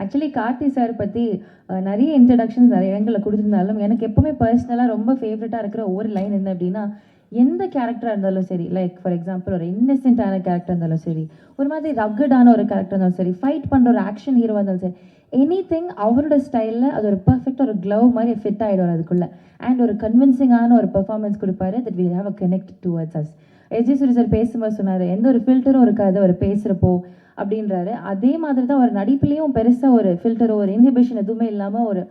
Actually Karthi sir பற்றி நிறைய introductions நிறைய இடங்களில் கொடுத்துருந்தாலும் எனக்கு எப்போவுமே பர்சனலாக ரொம்ப ஃபேவரட்டாக இருக்கிற ஒரு லைன் என்ன அப்படின்னா எந்த கேரக்டராக இருந்தாலும் சரி லைக் ஃபார் எக்ஸாம்பிள் ஒரு இன்னசென்ட்டான கேரக்டர் இருந்தாலும் சரி ஒரு மாதிரி ரக்கடான ஒரு கேரக்டர் இருந்தாலும் சரி ஃபைட் பண்ணுற ஒரு ஆக்ஷன் ஹீரோவாக இருந்தாலும் சரி எனி திங் அவரோட ஸ்டைலில் அது ஒரு பர்ஃபெக்ட் ஒரு க்ளவ் மாதிரி ஃபிட் ஆகிடும் அதுக்குள்ளே. அண்ட் ஒரு கன்வின்சிங்கான ஒரு பெர்ஃபார்மன்ஸ் கொடுப்பாரு that we have a connect towards us எஜி சூரி சார் பேசும்போது சொன்னார் எந்த ஒரு ஃபில்டரும் இருக்காது அவர் பேசுகிறப்போ அப்படின்றாரு. அதே மாதிரி தான் ஒரு நடிப்புலேயும் பெருசாக ஒரு ஃபில்டரோ ஒரு இன்ஹிபிஷன் எதுவுமே இல்லாமல் ஒரு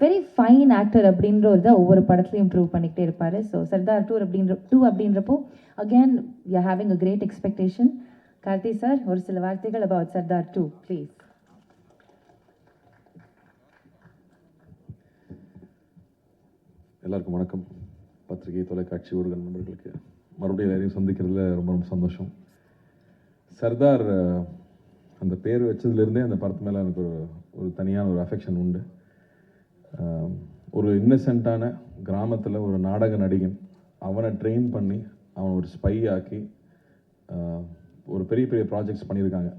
வெரி ஃபைன் ஆக்டர் அப்படின்ற ஒரு தான் ஒவ்வொரு படத்துலையும் ப்ரூவ் பண்ணிக்கிட்டே இருப்பார். ஸோ சர்தார் டூர் அப்படின்ற டூ அப்படின்றப்போ again you having a great expectation Karthi sir ஒரு சில வார்த்தைகள் அபவுட் சர்தார் டூ ப்ளீஸ் எல்லாருக்கும் வணக்கம். பத்திரிகை தொலைக்காட்சி ஊடக நண்பர்களுக்கு. மறுபடியும் எல்லாரையும் சந்திக்கிறதுல ரொம்ப ரொம்ப சந்தோஷம். சர்தார் அந்த பேர் வச்சதுலேருந்தே அந்த படத்து மேலே எனக்கு ஒரு ஒரு தனியான ஒரு அஃபெக்ஷன் உண்டு. ஒரு இன்னசென்ட்டான கிராமத்தில் ஒரு நாடக நடிகன் அவனை ட்ரெயின் பண்ணி அவனை ஒரு ஸ்பை ஆக்கி ஒரு பெரிய பெரிய ப்ராஜெக்ட்ஸ் பண்ணியிருக்காங்க.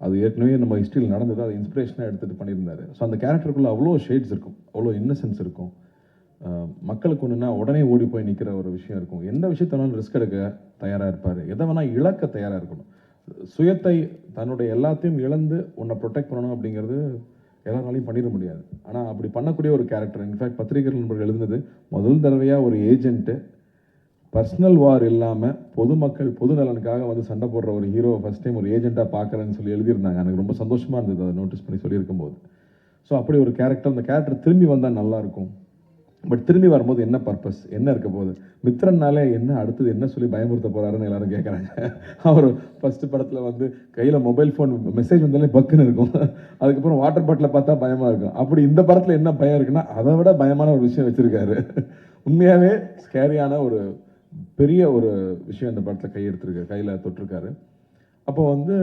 அது ஏற்கனவே நம்ம ஹிஸ்ட்ரியில் நடந்தது அதை இன்ஸ்பிரேஷனாக எடுத்துகிட்டு பண்ணியிருந்தாரு. ஸோ அந்த கேரக்டருக்குள்ளே அவ்வளோ ஷேட்ஸ் இருக்கும் அவ்வளோ இன்னசென்ஸ் இருக்கும். மக்களுக்கு ஒன்றுனா உடனே ஓடி போய் நிற்கிற ஒரு விஷயம் இருக்கும். எந்த விஷயத்தனாலும் ரிஸ்க் எடுக்க தயாராக இருப்பார். எதை வேணால் இழக்க தயாராக இருக்கணும். சுயத்தை தன்னுடைய எல்லாத்தையும் இழந்து உன்னை ப்ரொடெக்ட் பண்ணணும் அப்படிங்கிறது எல்லாராலையும் பண்ணிட முடியாது. ஆனால் அப்படி பண்ணக்கூடிய ஒரு கேரக்டர் இன்ஃபேக்ட் பத்திரிகை நண்பர்கள் எழுந்தது முதல் தடவையாக ஒரு ஏஜென்ட்டு பர்சனல் வார் இல்லாமல் பொதுமக்கள் பொது நலனுக்காக வந்து சண்டை போடுற ஒரு ஹீரோ ஃபஸ்ட் டைம் ஒரு ஏஜென்ட்டாக பார்க்குறேன்னு சொல்லி எழுதியிருந்தாங்க. எனக்கு ரொம்ப சந்தோஷமாக இருந்தது அதை நோட்டீஸ் பண்ணி சொல்லியிருக்கும் போது ஸோ அப்படி ஒரு கேரக்டர் அந்த கேரக்டர் திரும்பி வந்தால் நல்லாயிருக்கும் பட் திரும்பி வரும்போது என்ன பர்பஸ் என்ன இருக்க போகுது? மித்ரன்னாலே என்ன அடுத்தது என்ன சொல்லி பயமுறுத்த போகிறாருன்னு எல்லாரும் கேட்குறாங்க அவர் ஃபஸ்ட்டு படத்தில் வந்து கையில் மொபைல் ஃபோன் மெசேஜ் வந்தாலே பக்குன்னு இருக்கும். அதுக்கப்புறம் வாட்டர் பாட்டில் பார்த்தா பயமாக இருக்கும். அப்படி இந்த படத்தில் என்ன பயம் இருக்குன்னா அதை விட பயமான ஒரு விஷயம் வச்சுருக்காரு. உண்மையாகவே ஸ்கேரியான ஒரு பெரிய ஒரு விஷயம் இந்த படத்தில் கையெடுத்திருக்காரு கையில் தொட்டிருக்காரு. அப்போ வந்து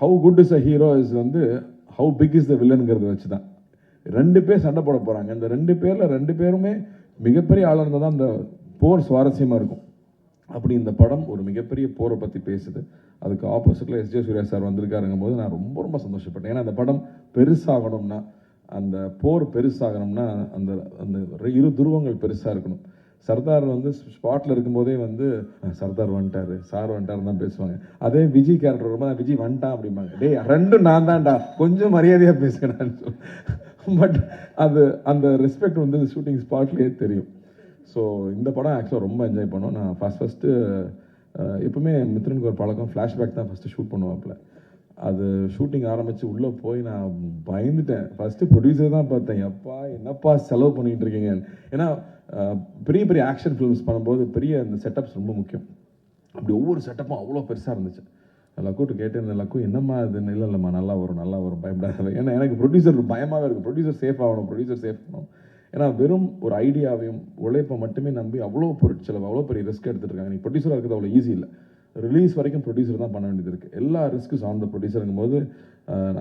how good is a hero is வந்து ஹவு பிக் இஸ் த வில்லனுங்கிறத வச்சு தான் ரெண்டு பேர் சண்டை போட போகிறாங்க இந்த ரெண்டு பேரில் ரெண்டு பேருமே மிகப்பெரிய ஆளாக இருந்தால் தான் அந்த போர் சுவாரஸ்யமாக இருக்கும். அப்படி இந்த படம் ஒரு மிகப்பெரிய போரை பற்றி பேசுது. அதுக்கு ஆப்போசிட்டில் எஸ் ஜே சூர்யா சார் வந்திருக்காருங்கும் போது நான் ரொம்ப ரொம்ப சந்தோஷப்பட்டேன். ஏன்னா அந்த படம் பெருசாகணும்னா அந்த போர் பெருசாகணும்னா அந்த அந்த இரு துருவங்கள் பெருசாக இருக்கணும். சர்தார் வந்து ஸ்பாட்டில் இருக்கும்போதே வந்து சர்தார் வந்துட்டாரு. சார் வந்துட்டார் தான் பேசுவாங்க. அதே விஜய் கேரக்டர் ரொம்ப விஜய் வந்துட்டான் அப்படிம்பாங்க. டேய் ரெண்டும் நான் தான்டா. கொஞ்சம் மரியாதையாக பேசுகிறேன்னு சொல்லி. பட் அது அந்த ரெஸ்பெக்ட் வந்து ஷூட்டிங் ஸ்பாட்லேயே தெரியும். ஸோ இந்த படம் ஆக்சுவலாக ரொம்ப என்ஜாய் பண்ணோம். நான் ஃபஸ்ட் ஃபஸ்ட்டு uh, எப்பவுமே மித்ரனுக்கு ஒரு பழக்கம் ஃப்ளாஷ்பேக் தான் ஃபஸ்ட்டு ஷூட் பண்ணுவாப்புல. அது ஷூட்டிங் ஆரம்பித்து உள்ளே போய் நான் பயந்துட்டேன். ஃபஸ்ட்டு ப்ரொடியூசர் தான் பார்த்தேன். எப்பா என்னப்பா செலவு பண்ணிகிட்டு இருக்கீங்க? ஏன்னா uh, பெரிய பெரிய ஆக்ஷன் ஃபிலிம்ஸ் பண்ணும்போது பெரிய அந்த செட்டப்ஸ் ரொம்ப முக்கியம். அப்படி ஒவ்வொரு செட்டப்பும் அவ்வளோ பெருசாக இருந்துச்சு. லக்கூட்டு கேட்டேன் லக்கு என்னம்மா இது? இல்லை இல்லைம்மா நல்லா வரும் நல்லா வரும் பயப்படாத ஏன்னா எனக்கு ப்ரொடியூசர் பயமாகவே இருக்குது ப்ரொடியூசர் சேஃப் ஆகணும் ப்ரொடியூசர் சேஃப் ஆகணும். ஏன்னா வெறும் ஒரு ஐடியாவையும் உழைப்பை மட்டுமே நம்பி அவ்வளோ பொருட்செலவு அவ்வளோ பெரிய ரிஸ்க் எடுத்துகிட்டு இருக்காங்க நீ ப்ரொடியூசராக இருக்கிறது அவ்வளோ ஈஸி இல்லை. ரிலீஸ் வரைக்கும் ப்ரொடியூசர் தான் பண்ண வேண்டியது இருக்குது எல்லா ரிஸ்க்கும் ஆன் த ப்ரொடியூசருங்கும் போது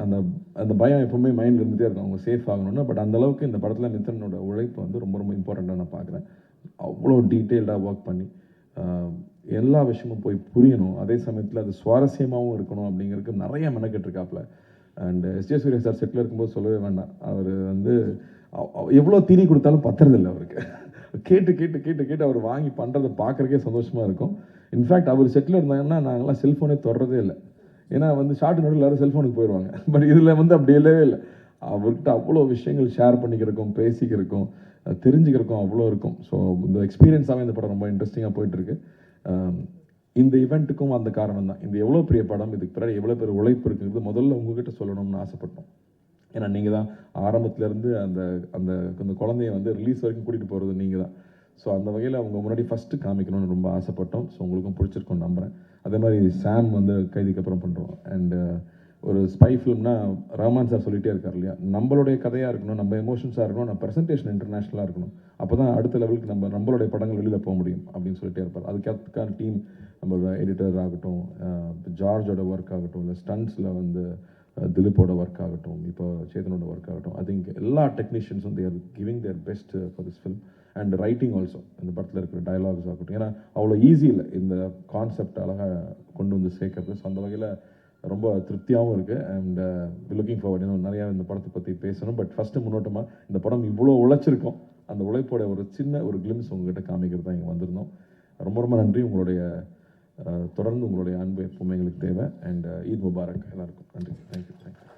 அந்த அந்த பயம் எப்பவுமே மைண்டில் இருந்துகிட்டே இருக்கும். அவங்க சேஃப் ஆகணும்னு. பட் அந்தளவுக்கு இந்த படத்தில் மித்தனோட உழைப்பு வந்து ரொம்ப ரொம்ப இம்பார்ட்டண்ட்டாக நான் பார்க்குறேன் அவ்வளோ டீட்டெயில்டாக ஒர்க் பண்ணி எல்லா விஷயமும் போய் புரியணும். அதே சமயத்தில் அது சுவாரஸ்யமாகவும் இருக்கணும் அப்படிங்கிறதுக்கு நிறைய மெனக்கெட்டிருக்காப்புல. And S J Suriya sir settle இருக்கும்போது சொல்லவே வேண்டாம். அவர் வந்து எவ்வளோ தீனி கொடுத்தாலும் பத்துறதில்லை அவருக்கு. கேட்டு கேட்டு கேட்டு கேட்டு அவர் வாங்கி பண்ணுறதை பார்க்குறக்கே சந்தோஷமாக இருக்கும். இன்ஃபேக்ட் அவர் செட்டில் இருந்தாங்கன்னா நாங்கள்லாம் செல்ஃபோனே தொடரதே இல்லை. ஏன்னா வந்து ஷார்ட் நடுவில் எல்லாரும் செல்ஃபோனுக்கு போயிடுவாங்க பட் இதில் வந்து அப்படி இல்லவே இல்லை. அவர்கிட்ட அவ்வளோ விஷயங்கள் ஷேர் பண்ணிக்கிறக்கும் பேசிக்கிறக்கும் தெரிஞ்சுக்கிறக்கும் அவ்வளோ இருக்கும். ஸோ இந்த எக்ஸ்பீரியன்ஸாகவே இந்த படம் ரொம்ப இன்ட்ரெஸ்டிங்காக போயிட்டுருக்கு. இந்த இவெண்ட்டுக்கும் அந்த காரணம் தான் இந்த எவ்வளோ பெரிய படம் இதுக்கு பின்னாடி எவ்வளோ பெரிய உழைப்பு இருக்குங்கிறது முதல்ல உங்ககிட்ட சொல்லணும்னு ஆசைப்பட்டோம். ஏன்னா நீங்கள் தான் ஆரம்பத்துலேருந்து அந்த அந்த அந்த குழந்தைய வந்து ரிலீஸ் வரைக்கும் கூட்டிகிட்டு போகிறது நீங்கள் தான். ஸோ அந்த வகையில் அவங்க முன்னாடி ஃபஸ்ட்டு காமிக்கணும்னு ரொம்ப ஆசைப்பட்டோம். ஸோ உங்களுக்கும் பிடிச்சிருக்கோம் நம்புகிறேன் அதே மாதிரி சாம் வந்து கைதிக்கு அப்புறம் பண்ணுறோம் அண்டு ஒரு ஸ்பை ஃபிலிம்னா ரஹ்மான் சார் சொல்லிகிட்டே இருக்கார் இல்லையா? நம்மளுடைய கதையாக இருக்கணும் நம்ம எமோஷன்ஸாக இருக்கணும் நம்ம ப்ரெசன்டேஷன் இன்டர்நேஷ்னலாக இருக்கணும். அப்போ தான் அடுத்த லெவலுக்கு நம்ம நம்மளுடைய படங்கள் வெளியில் போக முடியும் அப்படின்னு சொல்லிட்டே இருப்பார். அதுக்கான டீம் நம்மளோட எடிட்டர் ஆகட்டும் ஜார்ஜோட ஒர்க் ஆகட்டும் இல்லை ஸ்டண்ட்ஸில் வந்து திலீப்போட ஒர்க் ஆகட்டும் இப்போ சேதனோட ஒர்க் ஆகட்டும் ஐ திங்க் எல்லா டெக்னீஷியன்ஸும் their giving their best for this film and writing also இந்த படத்தில் இருக்கிற டயலாக்ஸ் ஆகட்டும். ஏன்னா அவ்வளோ ஈஸி இல்லை இந்த கான்செப்ட் அழகாக கொண்டு வந்து சேர்க்கறது. ஸோ அந்த வகையில் ரொம்ப திருப்தியாகவும் இருக்குது அண்ட் லுக்கிங் ஃபார்வர்ட் இன்னும் நிறையா இந்த படத்தை பற்றி பேசணும். பட் ஃபஸ்ட்டு முன்னோட்டமாக இந்த படம் இவ்வளோ உழைச்சிருக்கோம். அந்த உழைப்போட ஒரு சின்ன ஒரு கிளிம்ஸ் உங்ககிட்ட காமிக்கிறது தான் இங்கே வந்திருந்தோம். ரொம்ப ரொம்ப நன்றி. உங்களுடைய uh, தொடர்ந்து உங்களுடைய அன்பு எப்பவுமே எங்களுக்கு தேவை. அண்ட் uh, ஈத் முபாரக் எல்லாருக்கும். நன்றி. Thank you thank you